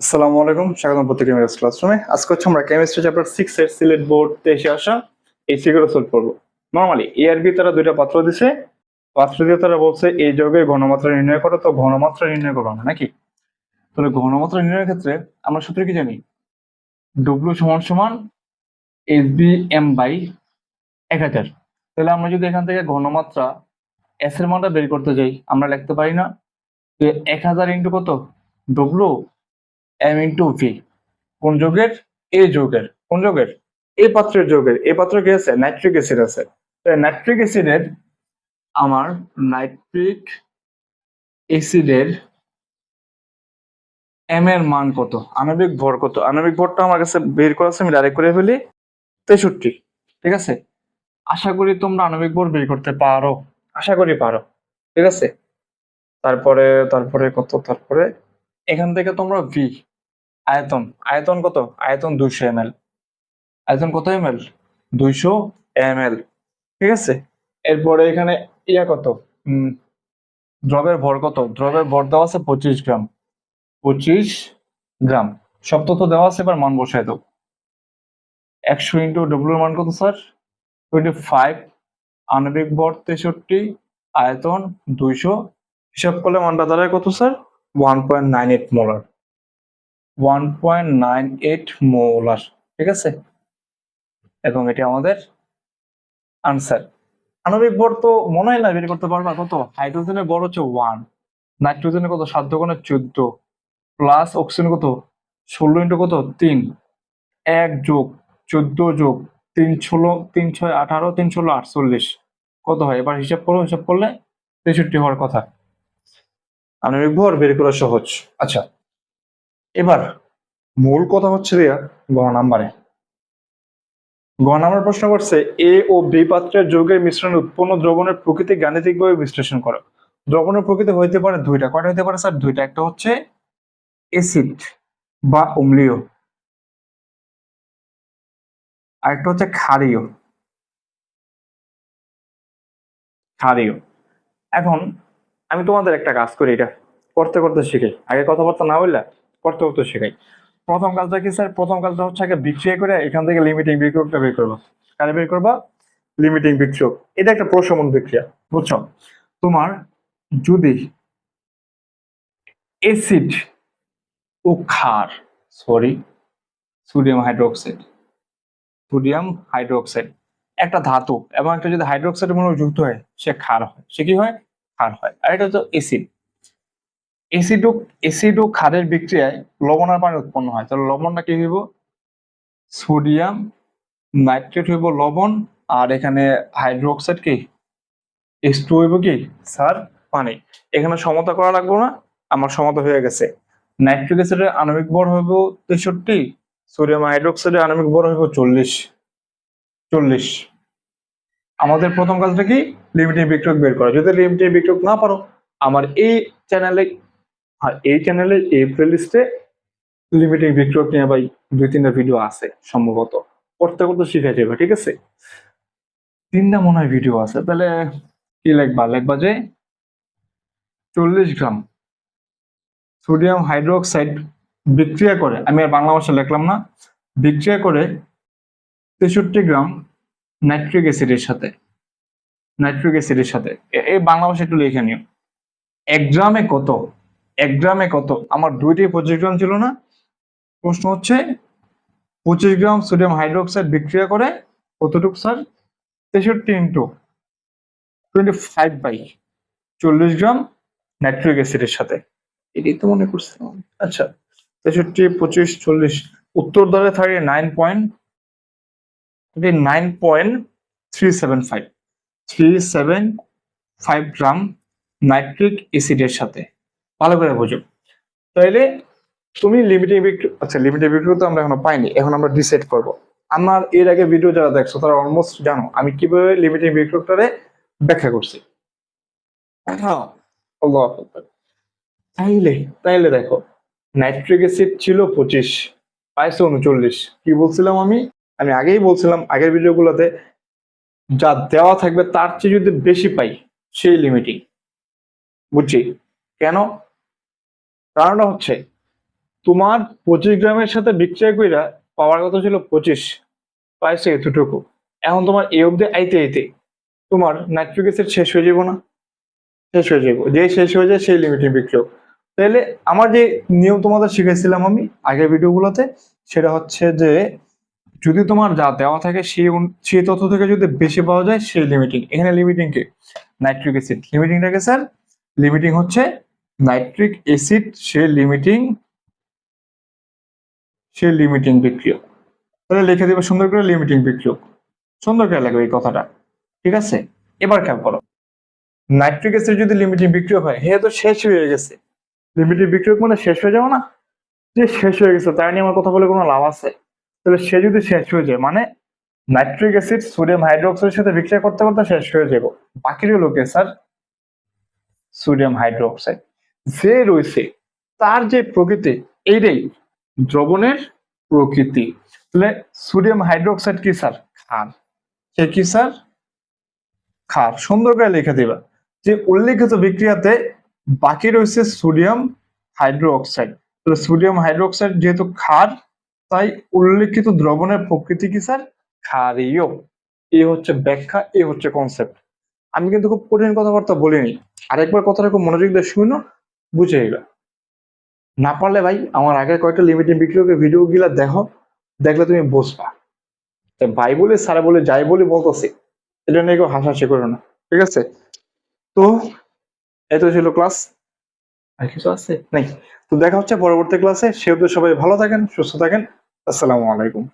আসসালামু আলাইকুম, স্বাগতম প্রত্যেকে মেগাস ক্লাসরুমে আজকে হচ্ছে আমরা কেমিস্ট্রি চ্যাপ্টার সিক্স এর সিলেট বোর্ড এসে আসা এই সিগুলো সলভ করব। নর্মালি এআরবি তারা দুইটা পাত্র দিছে। পাত্র দিয়ে তারা বলছে, এই যৌগের ঘনমাত্রা নির্ণয় করো, তো ঘনমাত্রা নির্ণয় করব আমরা নাকি? তাহলে ঘনমাত্রা নির্ণয়ের ক্ষেত্রে আমরা সূত্র কি জানি? ডব্লিউ সমান সমান এস বি এম বাই এক হাজার। তাহলে আমরা যদি এখান থেকে ঘনমাত্রা এস এর মানটা বের করতে যাই, আমরা লিখতে পারি না এক হাজার ইন্টু কত? ডব্লিউ এম ইন্টু ভি কোন যৌগের? এ যৌগের। কোন যৌগের? এ পাত্রের যৌগের। এ পাত্র কি আছে? নাইট্রিক অ্যাসিড আছে। নাইট্রিক অ্যাসিডের আমার নাইট্রিক অ্যাসিডের এম এর মান কত? আণবিক ভর কত? আণবিক ভরটা আমার কাছে বের করা আছে, আমি ডাইরেক্ট করে ফেলি তেষট্টি। ঠিক আছে? আশা করি তোমরা আণবিক ভর বের করতে পারো। আশা করি পারো। ঠিক আছে? তারপরে তারপরে কত? তারপরে এখান থেকে তোমরা ভি আয়তন আয়তন কত? আয়তন দুইশো এম আয়তন কত এম এল? দুইশো এম ঠিক আছে? এরপরে এখানে ইয়া কত? দ্রবের ভর কত? দ্রবের ভর দেওয়া আছে পঁচিশ গ্রাম। পঁচিশ গ্রাম। সব তথ্য দেওয়া আছে, এবার মান বসাই দাও। একশো ইন্টু ডব্লিউর মান কত, স্যার? টোয়েন্টি ফাইভ আণবিক ভর তেষট্টি, আয়তন দুইশো। হিসাব করলে মানটা দাঁড়ায় কত, sir? One point nine eight molar. One point nine eight molar ঠিক আছে? এবং এটি আমাদের আনসার আণবিক ভর তো মনে হয় না, বের করতে পারবা কত? হাইড্রোজেনের ভর হচ্ছে ওয়ান নাইট্রোজেনের কত? সাত দোকানে চোদ্দ প্লাস অক্সিজেন কত? ষোলো ইন্টু কত? তিন, এক যোগ চোদ্দ যোগ তিন ষোলো, তিন ছয় আঠারো, তিন ষোলো আটচল্লিশ। কত হয়? এবার হিসাব করো, হিসাব করলে তেষট্টি হওয়ার কথা। আণবিক ভর বের করা সহজ। আচ্ছা এবার মূল কথা হচ্ছে দিয়া গ নাম্বারে। গ নাম্বার প্রশ্ন করছে, এ ও বি পাত্রের যৌগের মিশ্রণে উৎপন্ন দ্রবণের প্রকৃতি গাণিতিকভাবে বিশ্লেষণ করো। দ্রবণের প্রকৃতি হইতে পারে দুইটা। কয়টা হইতে পারে স্যার? দুইটা। একটা হচ্ছে এসিড বা অম্লীয়। আরেকটা হচ্ছে ক্ষারীয়। ক্ষারীয়। এখন আমি তোমাদের একটা কাজ করি এটা। করতে করতে শিখে। আগে কথাবার্তা না বললে করতে করতে শেখাই প্রথম কাজটা কি স্যার? প্রথম কাজটা হচ্ছে আগে বিক্রিয়া করে এখান থেকে লিমিটিং বিক্রিয়কটা বের করব। কারে বের করবা? লিমিটিং বিক্রিয়ক। এটা একটা প্রশমন বিক্রিয়া, বুঝছ? তোমার যদি এসিড ও ক্ষার sorry sodium hydroxide sodium hydroxide একটা ধাতু এবং একটা যদি হাইড্রোক্সাইডের মূলক যুক্ত হয়, সে ক্ষার হয়। সে কি হয়? ক্ষার হয়। আর এটা হচ্ছে এসিড এসিড ও ক্ষারের বিক্রিয়ায় লবণ আর পানি উৎপন্ন হয়। তাহলে লবণটা কি হইব? সোডিয়াম, নাইট্রেট হইব লবণ, আর এখানে হাইড্রোক্সাইড কি? এস টু হইব কি? স্যার, পানি। এখানে সমতা করা লাগবে না, আমার সমতা হয়ে গেছে। নাইট্রিক অ্যাসিডের আণবিক ভর হইব তেষট্টি, সোডিয়াম হাইড্রোক্সাইডের আণবিক ভর হইব চল্লিশ। চল্লিশ। আমাদের প্রথম কাজটা কি? লিমিটিং বিক্রয় বের করা। যদি লিমিটিং বিক্রয় না পারো, আমার এই চ্যানেলে আর এই চ্যানেলে এই প্লেলিস্টে লিমিটিং বিক্রয় নিয়ে ভাই দুই তিনটা ভিডিও আছে সম্ভবত। করতে করতে শিখে যাবে, ঠিক আছে? তিনটা মনে হয় ভিডিও আছে, তাহলে কি লিখবা? লিখবা যে চল্লিশ গ্রাম সোডিয়াম হাইড্রোক্সাইড বিক্রিয়া করে, আমি আর বাংলা ভাষা লিখলাম না, বিক্রিয়া করে তেষট্টি গ্রাম নাইট্রিক অ্যাসিডের সাথে নাইট্রিক অ্যাসিডের সাথে। এই বাংলা ভাষা একটু লিখে নিও। এক গ্রামে কত? এক গ্রামে কত? আমার দুইটি পঁচিশ গ্রাম ছিল না। প্রশ্ন হচ্ছে, পঁচিশ গ্রাম সোডিয়াম হাইড্রোক্সাইড বিক্রিয়া করে কতটুকু, স্যার? তেষট্টি ইন্টু টোয়েন্টি ফাইভ বাই চল্লিশ গ্রাম নাইট্রিক অ্যাসিডের সাথে। এটাই তো মনে করছিলাম। আচ্ছা তেষট্টি, পঁচিশ, চল্লিশ, উত্তর দ্বারে থাকে nine point nine point three seven five three seven five gram nitric অ্যাসিডের সাথে। ভালো করে বোঝো। তাইলে তুমি লিমিটিং বিক্রি আচ্ছা লিমিটিং বিক্রি তো আমরা এখনও পাইনি, এখন আমরা ডিসাইড করব। আমার এর আগে ভিডিও যারা দেখছ, তারা অলমোস্ট জানো, আমি কীভাবে লিমিটিং বিক্রিয়কটারে ব্যাখ্যা করছি। হ্যাঁ আল্লাহু। তাইলে তাইলে দেখো নাইট্রিক অ্যাসিড ছিল পঁচিশ, পাইছে উনচল্লিশ। কি বলছিলাম আমি? আমি আগেই বলছিলাম, আগের ভিডিওগুলোতে যা দেওয়া থাকবে তার চেয়ে যদি বেশি পাই, সেই লিমিটিং বুঝছি? কেন? কারণটা হচ্ছে, তোমার পঁচিশ গ্রামের সাথে বিক্রয় কইরা পাওয়ার কথা ছিল পঁচিশ পাইছে এতটুকু এখন তোমার এই অব্দি আইতে আইতে তোমার নাইট্রিক অ্যাসিড শেষ হয়ে যাব না। শেষ হয়ে যাব যে শেষ হয়ে যায় সেই লিমিটিং বিক্রয়। তাহলে আমার যে নিয়ম তোমাদের শিখেছিলাম আমি আগের ভিডিওগুলোতে, সেটা হচ্ছে যে যদি তোমার যা দেওয়া থাকে সেই সেই তথ্য থেকে যদি বেশি পাওয়া যায় সেই লিমিটিং। এখানে লিমিটিং কি? Nitric acid. লিমিটিংটাকে স্যার, লিমিটিং হচ্ছে নাইট্রিক অ্যাসিড, সে লিমিটিং সে লিমিটিং বিক্রিয়ক। তাহলে লিখে দেবে সুন্দর করে লিমিটিং বিক্রিয়ক। সুন্দর করে লাগবে এই কথাটা। ঠিক আছে? এবার খেয়াল করো। নাইট্রিক অ্যাসিড যদি লিমিটিং বিক্রিয়ক হয়, হে তো শেষ হয়ে গেছে। লিমিটিং বিক্রিয়ক মানে শেষ হয়ে যাবে না? যে শেষ হয়ে গেছে, তাই নিয়ে আমার কথা বলে কোনো লাভ আছে? তাহলে সে যদি শেষ হয়ে যায় মানে নাইট্রিক অ্যাসিড, সোডিয়াম হাইড্রোক্সাইডের সাথে বিক্রিয়া করতে করতে শেষ হয়ে যাব। বাকি রইল স্যার? Sodium hydroxide. যে রয়েছে, তার যে প্রকৃতি, এইটাই দ্রবণের প্রকৃতি। তাহলে সোডিয়াম হাইড্রোক্সাইড কি স্যার ক্ষার। সে কি স্যার ক্ষার। সুন্দর করে লিখে দিবা যে উল্লেখিত বিক্রিয়াতে বাকি রয়েছে সোডিয়াম হাইড্রোক্সাইড তাহলে সোডিয়াম হাইড্রোক্সাইড যেহেতু ক্ষার, তাই উল্লেখিত দ্রবণের প্রকৃতি কি স্যার ক্ষারীয়। এই হচ্ছে ব্যাখ্যা, এই হচ্ছে কনসেপ্ট আমি কিন্তু খুব কঠিন কথাবার্তা বলিনি। আরেকবার কথাটা খুব মনোযোগ দিয়ে শুনো। বুঝে এবার না পারলে ভাই, আমার আগের কয়েকটা লিমিটিং বিক্রিয়কের ভিডিও গুলা দেখো, দেখলে তুমি তাই ভাই বলে সারা বলে, যাই বলে বলতেছি, এটা নিয়ে কেউ হাসাহাসি করো না, ঠিক আছে? তো, এত ছিল ক্লাস আর কিছু আছে? নাই। তো দেখা হচ্ছে পরবর্তী ক্লাসে সে অবধি সবাই ভালো থাকেন, সুস্থ থাকেন। আসসালামু আলাইকুম।